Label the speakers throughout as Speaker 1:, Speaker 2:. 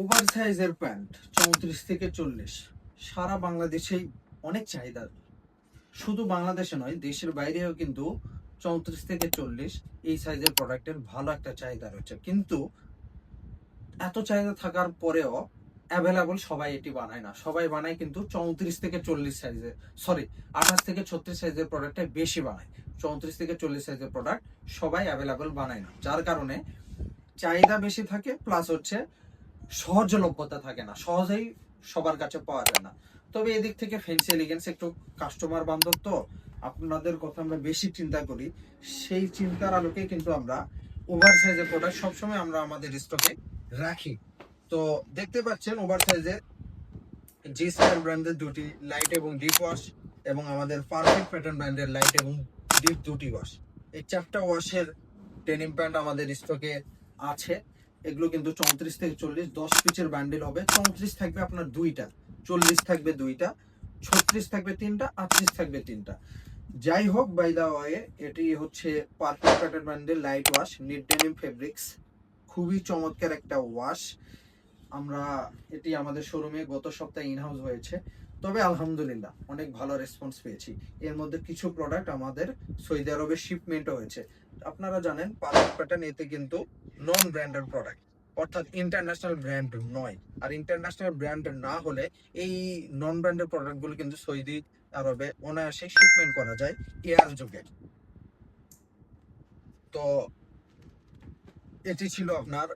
Speaker 1: Over সাইজের pant, চৌত্রিশ থেকে চল্লিশ। সারা বাংলাদেশেই অনেক চাহিদা। শুধু বাংলাদেশে নয়, দেশের বাইরেও কিন্তু চৌত্রিশ থেকে চল্লিশ এই সাইজের প্রোডাক্টের ভালো একটা চাহিদা রয়েছে। কিন্তু এত চাহিদা থাকার পরেও অ্যাভেলেবল সবাই এটি বানায় না। সবাই বানায় কিন্তু চৌত্রিশ থেকে চল্লিশ সাইজের সরি আঠাশ থেকে ছত্রিশ সাইজের প্রোডাক্টটা বেশি বানায়। চৌত্রিশ থেকে চল্লিশ সাইজের প্রোডাক্ট সবাই অ্যাভেলেবল বানায় না। যার কারণে চাহিদা বেশি থাকে প্লাস হচ্ছে সহজলভ্যতা থাকে না, সহজেই সবার কাছে পাওয়া যায় না। তবে এদিক থেকে ফেন্সি এলিগেন্স একটু কাস্টমার বান্ধব তো, আপনাদের কথা আমরা বেশি চিন্তা করি। সেই চিন্তার আলোকে কিন্তু আমরা ওভার সাইজের প্রোডাক্ট সবসময় আমরা আমাদের স্টকে রাখি। তো দেখতে পাচ্ছেন ওভার সাইজের জি স্টার ব্র্যান্ডের দুটি লাইট এবং ডিপ ওয়াশ এবং আমাদের পারফেক্ট প্যাটার্ন ব্র্যান্ডের লাইট এবং ডিপ দুটি ওয়াশ এই চারটা ওয়াশের ডেনিম প্যান্ট আমাদের স্টকে আছে। এগুলো কিন্তু চৌত্রিশ থেকে চল্লিশ, দশ পিচের ব্যান্ডেল হবে। চৌত্রিশ থাকবে আপনার দুইটা, চল্লিশ থাকবে দুইটা, ছত্রিশ থাকবে তিনটা, আটত্রিশ থাকবে তিনটা। যাই হোক বাই দা ওয়ে এটি হচ্ছে perfect pattern Bandel light wash knit denim fabrics খুবই চমৎকার একটা ওয়াশ আমরা এটি আমাদের শোরুমে গত সপ্তাহে ইনহাউস হয়েছে। তবে আলহামদুলিল্লাহ, অনেক ভালো রেসপন্স পেয়েছি। এর মধ্যে কিছু প্রোডাক্ট আমাদের সৌদি আরবে শিপমেন্টও হয়েছে। আপনারা জানেন পারফেক্ট প্যাটার্ন এতে কিন্তু নন ব্র্যান্ডেড প্রোডাক্ট অর্থাৎ ইন্টারন্যাশনাল ব্র্যান্ড নয়। আর ইন্টারন্যাশনাল ব্র্যান্ড না হলে এই নন ব্র্যান্ডেড প্রোডাক্টগুলো কিন্তু সৌদি আরবে অনায়াসে শিপমেন্ট করা যায় এয়ার যুগে। তো, এটি ছিল আপনার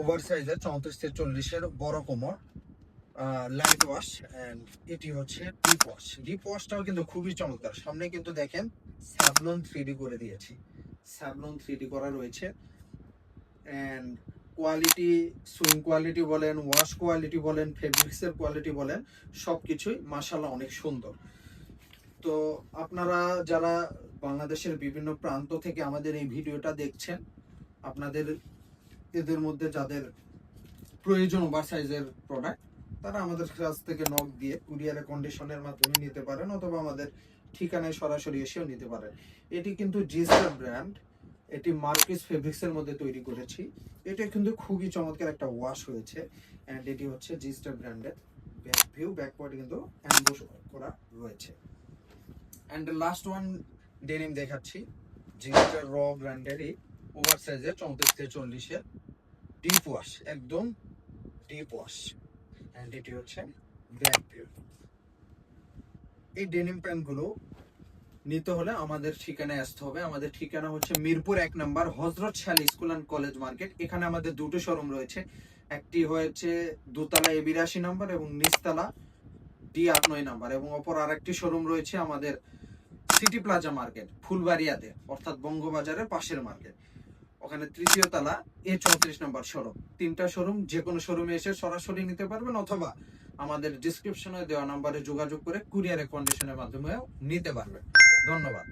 Speaker 1: ওভার সাইজের চৌত্রিশ থেকে চল্লিশের বড় কোমর লাইট ওয়াশ অ্যান্ড এটি হচ্ছে ডিপ ওয়াশ ডিপ ওয়াশটাও কিন্তু খুবই চমৎকার। সামনে কিন্তু দেখেন স্যাভলন থ্রি করে দিয়েছি। স্যাভলন থ্রি করা রয়েছে। অ্যান্ড কোয়ালিটি সুইং কোয়ালিটি বলেন ওয়াশ কোয়ালিটি বলেন ফেব্রিক্সের কোয়ালিটি বলেন সব কিছুই মাসাল্লাহ অনেক সুন্দর। তো আপনারা যারা বাংলাদেশের বিভিন্ন প্রান্ত থেকে আমাদের এই ভিডিওটা দেখছেন, আপনাদের এদের মধ্যে যাদের প্রয়োজন ওভার সাইজের প্রোডাক্ট তারা আমাদের কাছ থেকে নক দিয়ে কুরিয়ারে কন্ডিশনের মাধ্যমে নিতে পারেন অথবা আমাদের ঠিকানায় সরাসরি এসেও নিতে পারেন। এটি কিন্তু জিস্টার ব্র্যান্ড এটি মার্কিস ফেব্রিক্সের মধ্যে তৈরি করেছি। এটা কিন্তু খুবই চমৎকার একটা ওয়াশ হয়েছে অ্যান্ড এটি হচ্ছে জিস্টার ব্র্যান্ডের ব্যাক ভিউ ব্যাকওয়ার্ড কিন্তু অ্যাম্বুশ করা রয়েছে। অ্যান্ড লাস্ট ওয়ান ডেনিম দেখাচ্ছি জিস্টার র ব্র্যান্ডেরই ওভার সাইজের চৌত্রিশ থেকে চল্লিশের। ডিপ ওয়াশ, একদম ডিপ ওয়াশ। অ্যান্ড এটি হচ্ছে ব্যাক ভিউ এই ডেনিম প্যান্টগুলো নিতে হলে আমাদের ঠিকানায় আসতে হবে। আমাদের ঠিকানা হচ্ছে মিরপুর এক নম্বর, হজরত শাল স্কুল অ্যান্ড কলেজ মার্কেট। এখানে আমাদের দুটো শোরুম রয়েছে। একটি হয়েছে দোতলা এ বিরাশি নম্বর এবং নিচতলা ডি আট নয় নাম্বার। এবং অপর আরেকটি শোরুম রয়েছে আমাদের সিটি প্লাজা মার্কেট, ফুলবাড়িয়াতে, অর্থাৎ বঙ্গবাজারের পাশের মার্কেট। ওখানে তৃতীয় তালা, এ চৌত্রিশ নম্বর শোরুম। তিনটা শোরুম যে কোনো শোরুমে এসে সরাসরি নিতে পারবেন অথবা আমাদের ডিসক্রিপশনে দেওয়া নাম্বারে যোগাযোগ করে কুরিয়ারে কন্ডিশনের মাধ্যমেও নিতে পারবেন। ধন্যবাদ।